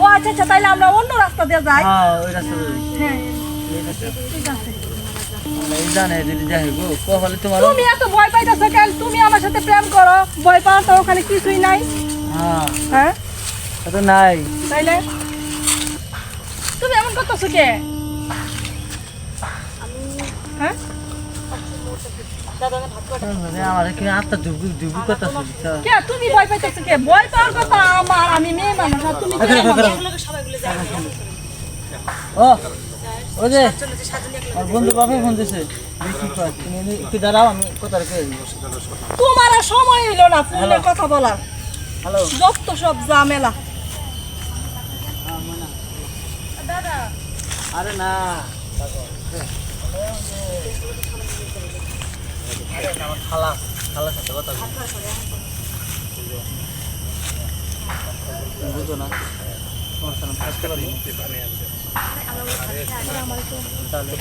ও আচ্ছা আচ্ছা তাইলে আমরা অন্য রাস্তা দিয়ে যাই। হ্যাঁ ওই রাস্তা হ্যাঁ। ঠিক আছে। তুমি এত ভয় পাইতেছো কেন? তুমি আমার সাথে প্রেম করো ভয় পাওয়ার তো ওখানে কিছুই নাই। হ্যাঁ। হ্যাঁ? তো নাই। তাইলে? তুমি এমন করতেছো কে? হ্যাঁ? মানে আমার কি আত্মা ধুবু ধুবু কথা শুনছ কে তুমি ভয় পাইতেছো কে? ভয় পাওয়ার কথা আমার আমি ছেলে মানুষ। ও ও যে বন্ধু বাপে ফোন দিছে। একটু দাঁড়াও আমি কথা রেখে দিব তোমার আর সময় হইল না ফোনে কথা বলার। হ্যালো। যত সব ঝামেলা। দাদা। আরে না। আমার খালা খালার সাথে কথা বুঝো না। তাহলে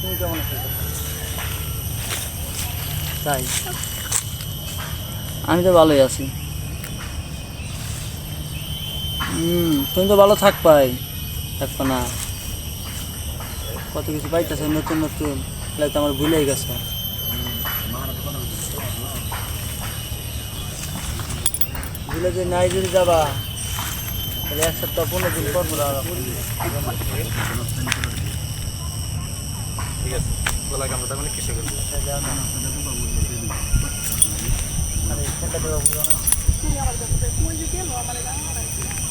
তুমি কেমন তাই। আমি তো ভালোই আছি। হুম তুমি তো ভালো থাকবাই থাকবা না। কত কিছু পাইতেছে নতুন নতুন। এগুলো তো আমার ভুলেই গেছে। ভুলে যে নাই যদি যাবা তাহলে এক সপ্তাহ পনেরো দিন পর পর আবার আরে, কোনটা দেবো বুঝো না?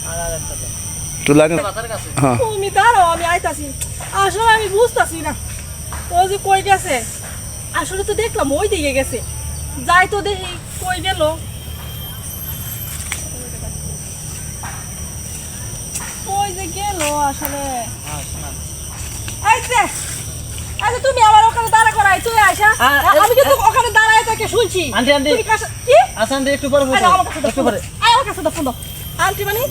আর আর একটা দাও। তো লাগে। মাথার কাছে। তুমি দাঁড়াও আমি আইতাছি। আসলে আমি বুঝতাছি না। ও যে কই গেছে? আসলে তো দেখলাম ওই দিকে গেছে। যাই তো দেখি কই গেল। ওই আসলে। হ্যাঁ শোনা আইছে আচ্ছা তুমি আমার ওখানে দাঁড়া করাই তুই আইসা আমি কিন্তু ওখানে দাঁড়ায় থেকে শুনছি। Aunty, aunty. কি? আচ্ছা আন্টি একটু পরে বসো। আমার কাছে দাও একটু পরে। আয় আমার কাছে দাও ফোন। দাও। আন্টি মানে?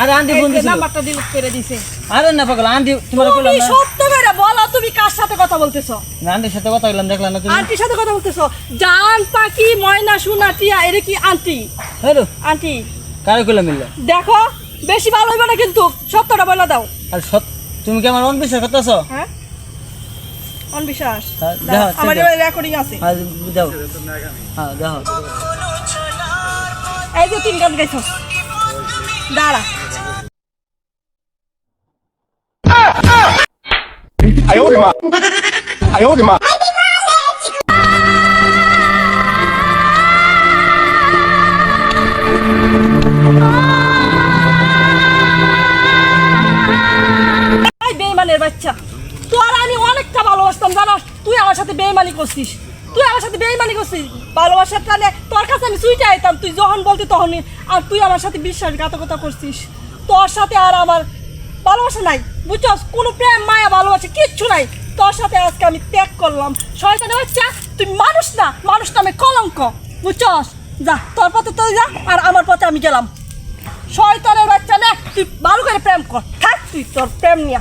আরে আন্টি ফোন দিছিল নাম্বারটা ডিলিট করে দিছে। আরে না পাগল আন্টি তোমার কইলাম তুমি সত্য করে বলো তুমি কার সাথে কথা বলতেছো? না, আন্টির সাথে কথা বললাম দেখলাম না তুমি। আন্টির সাথে কথা বলতেছো। জান পাখি ময়না সোনা টিয়া এটা কি আন্টি? হ্যালো। আন্টি। কারে কইলাম মিললে? দেখো বেশি ভালো হইবে না কিন্তু সত্যটা বলে দাও। আর সত তুমি কি আমার অনবিশ্বাস করতেছো? হ্যাঁ? অনবিশ্বাস আমার রেকর্ডিং আছে। হ্যাঁ দাও। হ্যাঁ দাও এই যে তিন গান গাইছো। দাঁড়া। আয়োরে মা আয়োরে মা সাথে বেইমানি করছিস? তুই আমার সাথে বেইমানি করছিস? ভালোবাসার টানে তোর কাছে আমি সুইটে আইতাম, তুই যখন বলতি তখনই, আর তুই আমার সাথে বিশ্বাসঘাতকতা করছিস। তোর সাথে আর আমার ভালোবাসা নাই, বুঝছস? কোনো প্রেম, মায়া, ভালোবাসা কিচ্ছু নাই। তোর সাথে আজকে আমি ত্যাগ করলাম। শয়তানের বাচ্চা, তুই মানুষ না, মানুষ নামে কলঙ্ক, বুঝছস? যা, তোর পথে তুই যা, আর আমার পথে আমি গেলাম। শয়তানের বাচ্চা না, তুই ভালো করে প্রেম কর, থাক তুই, তোর প্রেম নিয়া।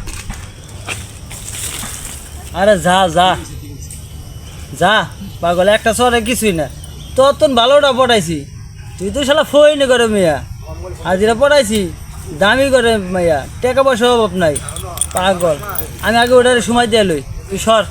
আরে যা যা। যা, পাগল একটা সরে কিছুই না। তোর তো ভালোটা পড়াইছি। তুই তো শালা ফইনি করে মেয়া। হাজিরা পড়াইছি, দামি করে মেয়া। টাকা পয়সা অভাব নাই। পাগল। আমি আগে ওটার সময় দিয়ে লই। তুই সর।